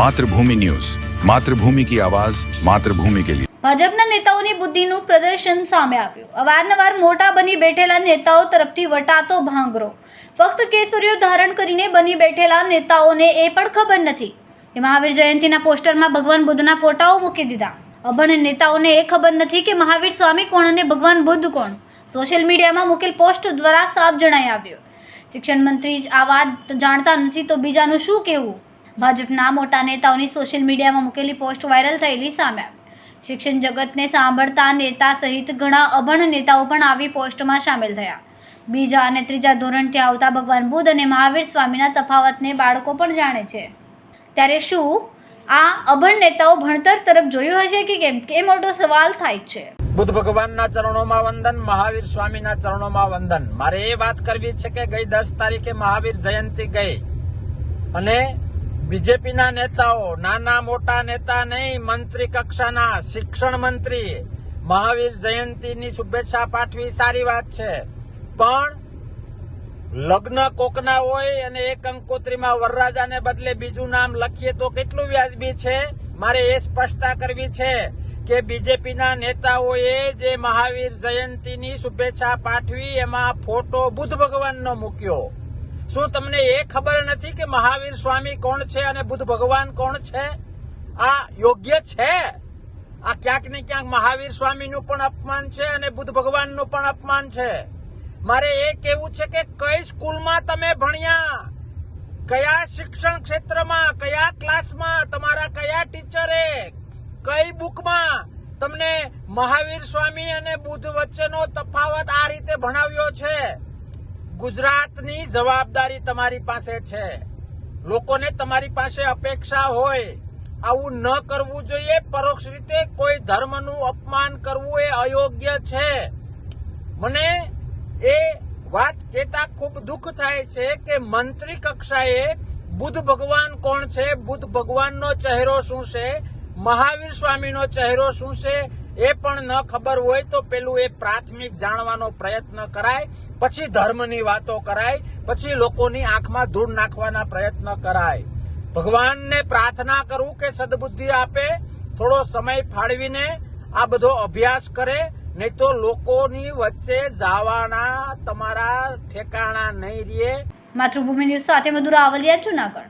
Mathrubhumi news. Mathrubhumi કી આવાજ, માતૃભૂમિ કે લીએ ભાજપના નેતાઓની બુદ્ધિનું પ્રદર્શન સામે આવ્યું. અવારનવાર મોટા બની બેઠેલા નેતાઓ તરફથી વટાતો ભાંગરો. ફક્ત કેસરીઓ ધારણ કરીને બની બેઠેલા નેતાઓને એ પણ ખબર નથી. કે મહાવીર જયંતીના પોસ્ટરમાં ભગવાન બુદ્ધના ફોટાઓ મૂકી દીધા. અભણ નેતાઓને એ ખબર નથી કે મહાવીર સ્વામી કોણ અને ભગવાન બુદ્ધ કોણ. સોશિયલ મીડિયામાં મૂકેલ પોસ્ટ દ્વારા સાફ જણાઈ આવ્યો. શિક્ષણ મંત્રી આ વાત જાણતા નથી તો બીજાનું શું કહેવું? ભાજપના મોટા નેતાઓની સોશિયલ મીડિયામાં મૂકેલી પોસ્ટ વાયરલ થયેલી સામે શિક્ષણ જગતને સાંભળતા નેતા સહિત ઘણા અભણ નેતાઓ પણ આવી પોસ્ટમાં સામેલ થયા. બીજા અને ત્રીજા ધોરણથી આવતા ભગવાન બુદ્ધ અને મહાવીર સ્વામીના તફાવતને બાળકો પણ જાણે છે. ત્યારે શું આ અભણ નેતાઓ ભણતર તરફ જોયું હશે કે કેમ? કે મોટો સવાલ થાય છે. બુદ્ધ ભગવાનના ચરણોમાં વંદન, મહાવીર સ્વામીના ચરણોમાં વંદન. મારે એ વાત કરવી છે કે ગઈ દસ તારીખે મહાવીર જયંતિ ગઈ. અને બીજેપીના નેતાઓ, નાના મોટા નેતા નહીં, મંત્રી કક્ષાના શિક્ષણ મંત્રી. મહાવીર જયંતિની શુભેચ્છા પાઠવી, સારી વાત છે. પણ લગ્ન કોકના હોય અને એક કંકોત્રીમાં વરરાજાને બદલે બીજું નામ લખીએ તો કેટલું વ્યાજબી છે? મારે એ સ્પષ્ટતા કરવી છે કે બીજેપીના નેતાઓએ જે મહાવીર જયંતીની શુભેચ્છા પાઠવી, એમાં ફોટો બુદ્ધ ભગવાનનો મૂક્યો. શું તમને એ ખબર નથી કે મહાવીર સ્વામી કોણ છે અને બુદ્ધ ભગવાન કોણ છે? આ યોગ્ય છે? આ ક્યાંક ને ક્યાંક મહાવીર સ્વામીનું પણ અપમાન છે અને બુદ્ધ ભગવાનનું પણ અપમાન છે. મારે એ કેવું છે કે કઈ સ્કૂલમાં તમે ભણ્યા? કયા શિક્ષણ ક્ષેત્રમાં? કયા ક્લાસમાં? તમારા કયા ટીચરે? કઈ બુકમાં? તમને મહાવીર સ્વામી અને બુદ્ધ વચ્ચેનો તફાવત આ રીતે ભણાવ્યો છે? ગુજરાતની જવાબદારી તમારી પાસે છે. લોકોને તમારી પાસે અપેક્ષા હોય, આવું ન કરવું જોઈએ. પરોક્ષ રીતે કોઈ ધર્મનું અપમાન કરવું એ અયોગ્ય છે. મને એ વાત કહેતા ખૂબ દુઃખ થાય છે કે મંત્રી કક્ષાએ બુદ્ધ ભગવાન કોણ છે? બુદ્ધ ભગવાનનો ચહેરો શું છે? મહાવીર સ્વામીનો ચહેરો શું છે? એ પણ ન ખબર હોય તો પેલું એ પ્રાથમિક જાણવાનો પ્રયત્ન કરાય, પછી ધર્મની વાતો કરાય, પછી લોકોની આંખમાં ધૂળ નાખવાના પ્રયત્ન કરાય. ભગવાનને પ્રાર્થના કરું કે સદબુદ્ધિ આપે, થોડો સમય ફાળવીને આ બધો અભ્યાસ કરે, નહીં તો લોકોની વચ્ચે જવાના, તમારા ઠેકાણા નહીં રહે માતૃભૂમિ ન્યૂઝ સાથે મધુર જુનાગઢ.